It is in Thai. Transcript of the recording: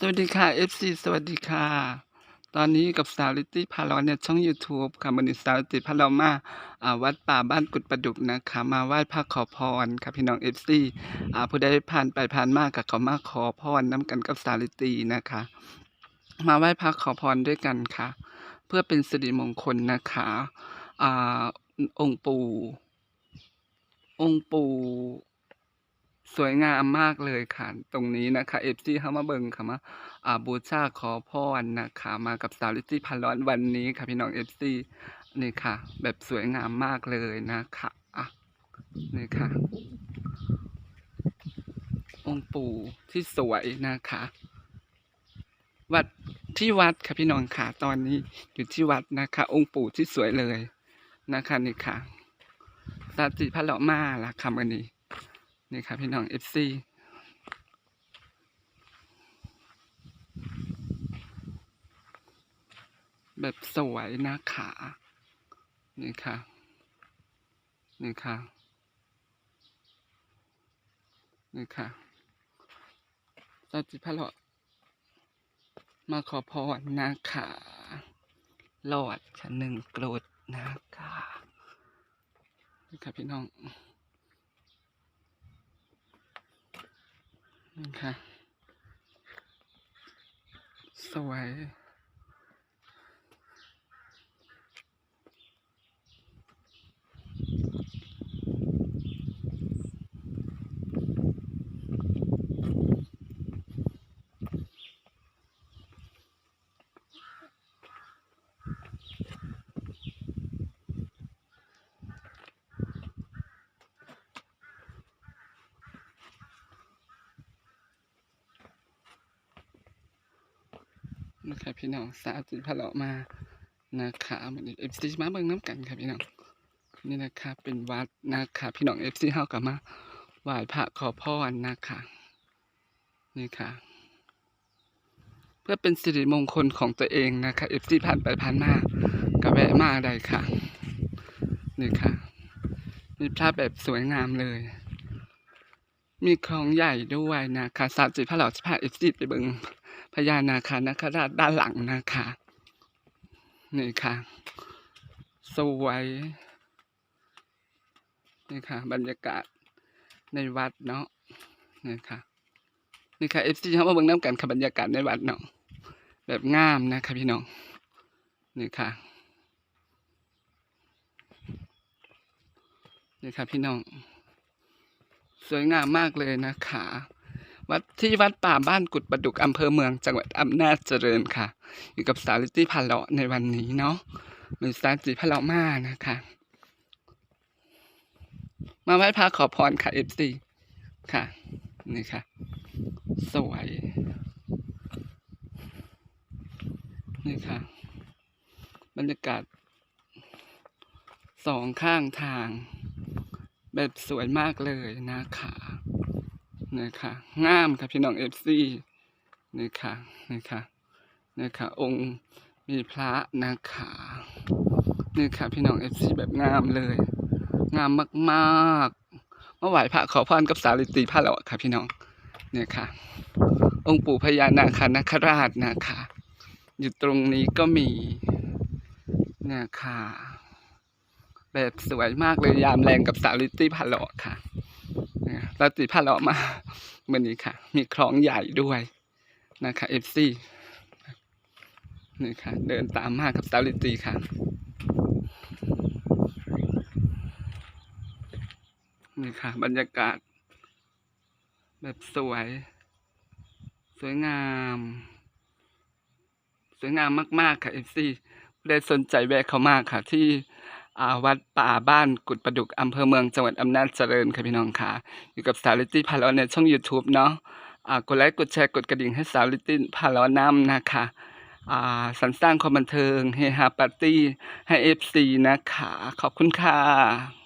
สวัสดีค่ะ FC สวัสดีค่ะ ตอนนี้กับสาวลิตี้พาเราเนี่ยช่อง YouTube ค่ะมันนี้สาวลิตี้พาเรามาอ่าวัดป่าบ้านกุดประดุกนะคะ มาไหว้พระขอพรค่ะพี่น้อง FC อ่าผู้ใดผ่านไปผ่านมากับเขามาขอพรน้ำกันกับสาวลิตตี้นะคะ มาไหว้พระขอพรด้วยกันค่ะ เพื่อเป็นสิริมงคลนะคะอ่าองค์ปู่องค์ปู่ สวยงามมากเลยค่ะ ตรงนี้นะคะเอฟซีเข้ามาเบิงค่ะมาอ่าบูชาขอพรนะคะมากับสาวลิตตี้พันร้อนวันนี้ค่ะ พี่น้องเอฟซีนี่ค่ะ แบบสวยงามมากเลยนะคะอะนี่ค่ะ องค์ปู่ที่สวยนะคะ วัดที่วัดค่ะพี่น้องค่ะตอนนี้อยู่ที่วัดนะคะ องค์ปู่ที่สวยเลยนะคะนี่ค่ะสาติพระเลาะมาละค่ะวันนี้ นี่ครับพี่น้อง FC แบบสวยนะคะนี่ค่ะ นี่ค่ะ นี่ค่ะสาจิพระเลาะมาขอพรนะคะหลอดชั้นหนึ่งโกรธนะคะนี่ค่ะพี่น้อง นี่ค่ะ สวย นะคะพี่น้องสาธิตพะเลาะมานะคะมันเอฟซีมาเบิ่งน้ำกันค่ะพี่น้องนี่นะคะเป็นวัดนะคะพี่น้องเอฟซีเฮากลับมาไหว้พระขอพรนะคะนี่ค่ะ เพื่อเป็นสิริมงคลของตัวเองนะคะเอฟซีผ่านไปผ่านมาก็แวะมาได้ค่ะนี่ค่ะมีพระแบบสวยงามเลย มีคลองใหญ่ด้วยนะคะสาธิตพระเหล่าสิพาเอฟซีไปเบิงพญานาคานาคราชด้านหลังนะคะนี่ค่ะ สวยนี่ค่ะ บรรยากาศในวัดเนาะนี่ค่ะนี่ค่ะเอฟซีเขามาเบิ่งน้ำกันค่ะบรรยากาศในวัดเนาะแบบงามนะคะพี่น้องนี่ค่ะนี่ค่ะพี่น้อง สวยงามมากเลยนะคะ วัดที่วัดป่าบ้านกุดประดุกอำเภอเมืองจังหวัดอำนาจเจริญค่ะ อยู่กับสาวลิตี้พาเลาะในวันนี้เนาะหรือสาวจิพาเลาะมานะคะ มาไหว้พระขอพรค่ะเอฟซีค่ะ นี่ค่ะ สวย นี่ค่ะ บรรยากาศสองข้างทาง แบบสวยมากเลยนะคะนี่ค่ะงามค่ะพี่น้องเอฟซีนี่ค่ะนี่ค่ะนี่ค่ะองค์มีพระนะคะนี่ค่ะพี่น้องเอฟซีแบบงามเลย งามมากๆเมื่อไหวพระขอพรกับสาลิตรีพระเราค่ะพี่น้องเนี่ยค่ะ องค์ปู่พญานาคานาคราชนะคะอยู่ตรงนี้ก็มีเนี่ยค่ะ แบบสวยมากเลยยามแรงกับสาลิตตี้พาเลาะค่ะเนี่ยเราติดผ้าเลาะมาวันนี้ค่ะ มีคลองใหญ่ด้วยนะคะเอฟซีนี่ค่ะ เดินตามมากกับสาวลิตีค่ะนี่ค่ะ บรรยากาศ แบบสวย สวยงาม สวยงามมาก ๆ ค่ะเอฟซีได้สนใจแวะเขามากค่ะ ที่ อาวัดป่าบ้านกุดประดุกอำเภอเมืองจังหวัดอำนาจเจริญค่ะพี่น้องค่ะ อยู่กับสาวลิตตี้พาล้อในช่อง YouTube เนาะอ่ากดไลค์กดแชร์กดกระดิ่งให้สาวลิตตี้พาล้อนำนะคะอ่าสรรสร้างความบันเทิงเฮฮาปาร์ตี้ให้เอฟซีนะคะ ขอบคุณค่ะ